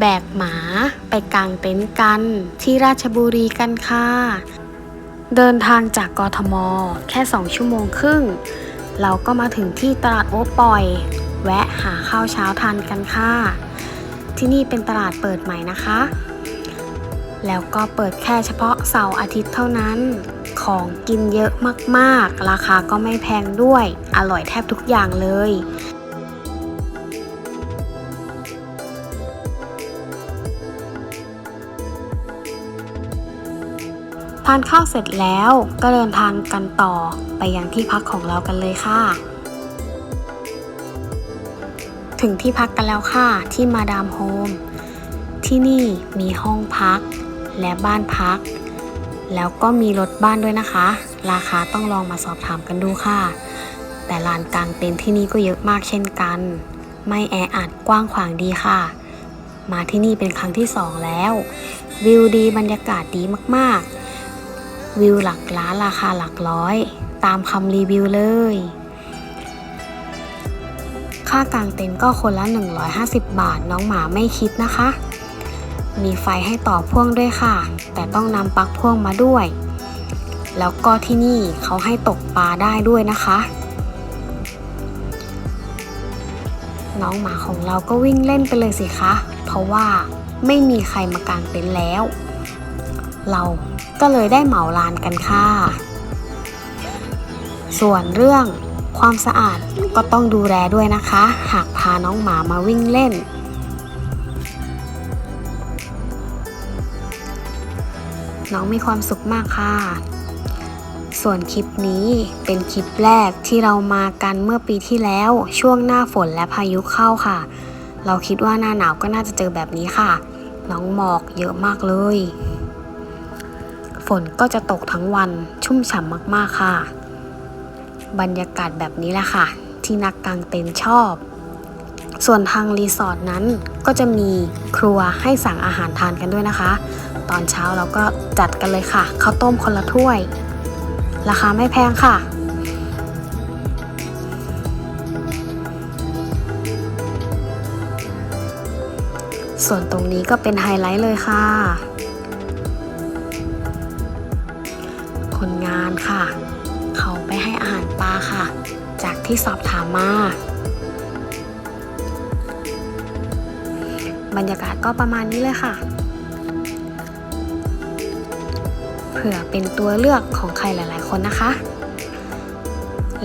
แบกหมาไปกางเต็นท์กัน ที่ราชบุรีกันค่ะ เดินทางจากกทม แค่ 2 ชั่วโมงครึ่ง เราก็มาถึงที่ตลาดโอปอย แวะหาข้าวเช้าทานกันค่ะ ที่นี่เป็นตลาดเปิดใหม่นะคะ แล้วก็เปิดแค่เฉพาะเสาร์อาทิตย์เท่านั้น ของกินเยอะมากๆ ราคาก็ไม่แพงด้วย อร่อยแทบทุกอย่างเลย ทานข้าวเสร็จแล้วก็เดินทางกันต่อไปยังที่พักของเรากันเลยค่ะ ถึงที่พักกันแล้วค่ะที่มาดามโฮมที่นี่มีห้องพักและบ้านพัก แล้วก็มีรถบ้านด้วยนะคะ ราคาต้องลองมาสอบถามกันดูค่ะ แต่ลานกลางเต็นท์ที่นี่ก็เยอะมากเช่นกัน ไม่แออัดกว้างขวางดีค่ะ มาที่นี่เป็นครั้งที่สองแล้ว วิวดีบรรยากาศดีมากๆ วิวหลักล้านราคาหลักร้อย ตามคำรีวิวเลย ค่ากางเต็นท์ก็คนละ 150 บาทน้องหมาไม่คิดนะคะ มีไฟให้ต่อพ่วงด้วยค่ะ แต่ต้องนำปลั๊กพ่วงมาด้วย แล้วก็ที่นี่เขาให้ตกปลาได้ด้วยนะคะ น้องหมาของเราก็วิ่งเล่นไปเลยสิคะ เพราะว่าไม่มีใครมากางเต็นท์แล้ว เราก็เลยได้เหมาลานกันค่ะ ส่วนเรื่องความสะอาดก็ต้องดูแลด้วยนะคะ หากพาน้องหมามาวิ่งเล่น น้องมีความสุขมากค่ะ ส่วนคลิปนี้เป็นคลิปแรกที่เรามากันเมื่อปีที่แล้วช่วงหน้าฝนและพายุเข้าค่ะ เราคิดว่าหน้าหนาวก็น่าจะเจอแบบนี้ค่ะ น้องหมอกเยอะมากเลย ฝนก็จะตกทั้งวันชุ่มฉ่ำมากๆค่ะ บรรยากาศแบบนี้แหละค่ะ ที่นักกางเต็นท์ชอบ ส่วนทางรีสอร์ทนั้นก็จะมีครัวให้สั่งอาหารทานกันด้วยนะคะ ตอนเช้าเราก็จัดกันเลยค่ะข้าวต้มคนละถ้วย ราคาไม่แพงค่ะส่วนตรงนี้ก็เป็นไฮไลท์เลยค่ะ คนงานค่ะ เขาไปให้อาหารปลาค่ะ จากที่สอบถามมาบรรยากาศก็ประมาณนี้เลยค่ะ เผื่อเป็นตัวเลือกของใครหลาย ๆ คนนะคะ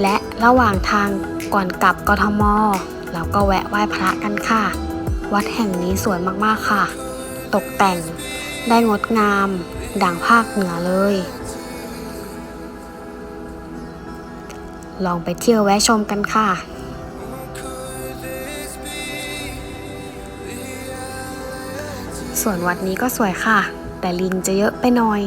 และระหว่างทางก่อนกลับกทม เราก็แวะไหว้พระกันค่ะ วัดแห่งนี้สวยมาก ๆ ค่ะ ตกแต่งได้งดงาม ดังภาคเหนือเลย ลองไปเที่ยวแวะชมกันค่ะ ส่วนวัดนี้ก็สวยค่ะ แต่ลิงจะเยอะไปหน่อย